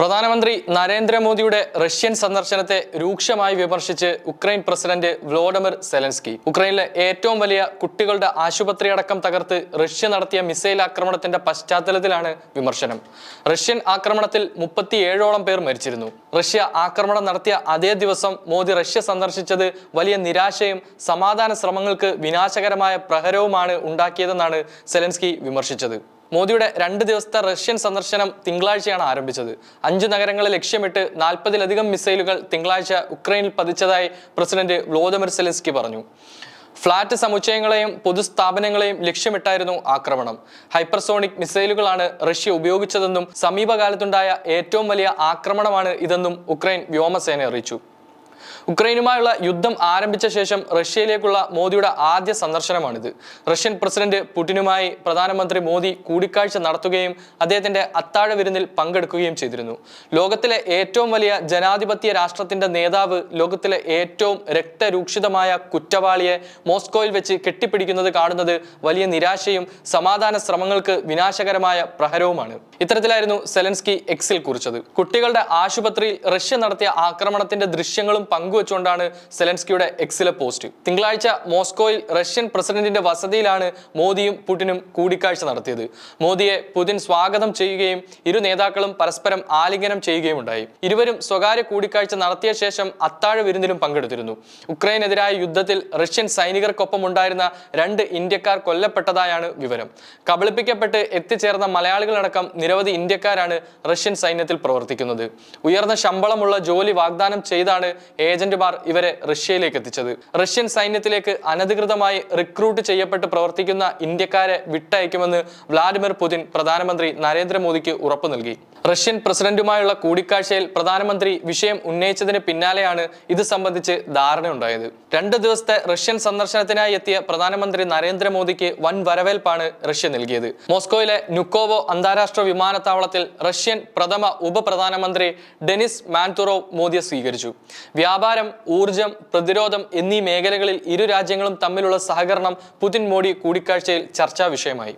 പ്രധാനമന്ത്രി നരേന്ദ്രമോദിയുടെ റഷ്യൻ സന്ദർശനത്തെ രൂക്ഷമായി വിമർശിച്ച് ഉക്രൈൻ പ്രസിഡന്റ് വ്ലോഡമിർ സെലൻസ്കി. ഉക്രൈനിലെ ഏറ്റവും വലിയ കുട്ടികളുടെ ആശുപത്രി അടക്കം തകർത്ത് റഷ്യ നടത്തിയ മിസൈൽ ആക്രമണത്തിന്റെ പശ്ചാത്തലത്തിലാണ് വിമർശനം. റഷ്യൻ ആക്രമണത്തിൽ മുപ്പത്തിയേഴോളം പേർ മരിച്ചിരുന്നു. റഷ്യ ആക്രമണം നടത്തിയ അതേ ദിവസം മോദി റഷ്യ സന്ദർശിച്ചത് വലിയ നിരാശയും സമാധാന ശ്രമങ്ങൾക്ക് വിനാശകരമായ പ്രഹരവുമാണ് ഉണ്ടാക്കിയതെന്നാണ് സെലൻസ്കി വിമർശിച്ചത്. മോദിയുടെ രണ്ട് ദിവസത്തെ റഷ്യൻ സന്ദർശനം തിങ്കളാഴ്ചയാണ് ആരംഭിച്ചത്. അഞ്ച് നഗരങ്ങളെ ലക്ഷ്യമിട്ട് നാൽപ്പതിലധികം മിസൈലുകൾ തിങ്കളാഴ്ച ഉക്രൈനിൽ പതിച്ചതായി പ്രസിഡന്റ് വ്ലോദമിർ സെലൻസ്കി പറഞ്ഞു. ഫ്ളാറ്റ് സമുച്ചയങ്ങളെയും പൊതുസ്ഥാപനങ്ങളെയും ലക്ഷ്യമിട്ടായിരുന്നു ആക്രമണം. ഹൈപ്പർസോണിക് മിസൈലുകളാണ് റഷ്യ ഉപയോഗിച്ചതെന്നും സമീപകാലത്തുണ്ടായ ഏറ്റവും വലിയ ആക്രമണമാണ് ഇതെന്നും ഉക്രൈൻ വ്യോമസേന അറിയിച്ചു. ഉക്രൈനുമായുള്ള യുദ്ധം ആരംഭിച്ച ശേഷം റഷ്യയിലേക്കുള്ള മോദിയുടെ ആദ്യ സന്ദർശനമാണിത്. റഷ്യൻ പ്രസിഡന്റ് പുടിനുമായി പ്രധാനമന്ത്രി മോദി കൂടിക്കാഴ്ച നടത്തുകയും അദ്ദേഹത്തിന്റെ അത്താഴ വിരുന്നിൽ പങ്കെടുക്കുകയും ചെയ്തിരുന്നു. ലോകത്തിലെ ഏറ്റവും വലിയ ജനാധിപത്യ രാഷ്ട്രത്തിന്റെ നേതാവ് ലോകത്തിലെ ഏറ്റവും രക്തരൂക്ഷിതമായ കുറ്റവാളിയെ മോസ്കോയിൽ വെച്ച് കെട്ടിപ്പിടിക്കുന്നത് കാണുന്നത് വലിയ നിരാശയും സമാധാന ശ്രമങ്ങൾക്ക് വിനാശകരമായ പ്രഹരവുമാണ്. ഇത്തരത്തിലായിരുന്നു സെലൻസ്കി എക്സിൽ കുറിച്ചത്. കുട്ടികളുടെ ആശുപത്രിയിൽ റഷ്യ നടത്തിയ ആക്രമണത്തിന്റെ ദൃശ്യങ്ങളും പങ്കുവച്ചുകൊണ്ടാണ് സെലൻസ്കിയുടെ എക്സിലെ പോസ്റ്റ്. തിങ്കളാഴ്ച മോസ്കോയിൽ റഷ്യൻ പ്രസിഡന്റിന്റെ വസതിയിലാണ് മോദിയും പുടിനും കൂടിക്കാഴ്ച നടത്തിയത്. മോദിയെ പുതിൻ സ്വാഗതം ചെയ്യുകയും ഇരു നേതാക്കളും പരസ്പരം ആലിംഗനം ചെയ്യുകയും ഉണ്ടായി ഇരുവരും സ്വകാര്യ കൂടിക്കാഴ്ച നടത്തിയ ശേഷം അത്താഴ വിരുന്നിലും പങ്കെടുത്തിരുന്നു. ഉക്രൈനെതിരായ യുദ്ധത്തിൽ റഷ്യൻ സൈനികർക്കൊപ്പം ഉണ്ടായിരുന്ന രണ്ട് ഇന്ത്യക്കാർ കൊല്ലപ്പെട്ടതായാണ് വിവരം. കബളിപ്പിക്കപ്പെട്ട് എത്തിച്ചേർന്ന മലയാളികളടക്കം നിരവധി ഇന്ത്യക്കാരാണ് റഷ്യൻ സൈന്യത്തിൽ പ്രവർത്തിക്കുന്നത്. ഉയർന്ന ശമ്പളമുള്ള ജോലി വാഗ്ദാനം ചെയ്താണ് ഏജന്റുമാർ ഇവരെ റഷ്യയിലേക്ക് എത്തിച്ചത്. റഷ്യൻ സൈന്യത്തിലേക്ക് അനധികൃതമായി റിക്രൂട്ട് ചെയ്യപ്പെട്ട് പ്രവർത്തിക്കുന്ന ഇന്ത്യക്കാരെ വിട്ടയക്കുമെന്ന് വ്ളാഡിമിർ പുതിൻ പ്രധാനമന്ത്രി നരേന്ദ്രമോദിക്ക് ഉറപ്പു നൽകി. റഷ്യൻ പ്രസിഡന്റുമായുള്ള കൂടിക്കാഴ്ചയിൽ പ്രധാനമന്ത്രി വിഷയം ഉന്നയിച്ചതിന് പിന്നാലെയാണ് ഇത് സംബന്ധിച്ച് ധാരണയുണ്ടായത്. രണ്ട് ദിവസത്തെ റഷ്യൻ സന്ദർശനത്തിനായി എത്തിയ പ്രധാനമന്ത്രി നരേന്ദ്രമോദിക്ക് വൻ വരവേൽപ്പാണ് റഷ്യ നൽകിയത്. മോസ്കോയിലെ നുക്കോവോ അന്താരാഷ്ട്ര വിമാനത്താവളത്തിൽ റഷ്യൻ പ്രഥമ ഉപപ്രധാനമന്ത്രി ഡെനിസ് മാൻതുറോവ് മോദിയെ സ്വീകരിച്ചു. വ്യാപാരം ഊർജം പ്രതിരോധം എന്നീ മേഖലകളിൽ ഇരു രാജ്യങ്ങളും തമ്മിലുള്ള സഹകരണം പുതിൻ മോഡി കൂടിക്കാഴ്ചയിൽ ചർച്ചാ വിഷയമായി.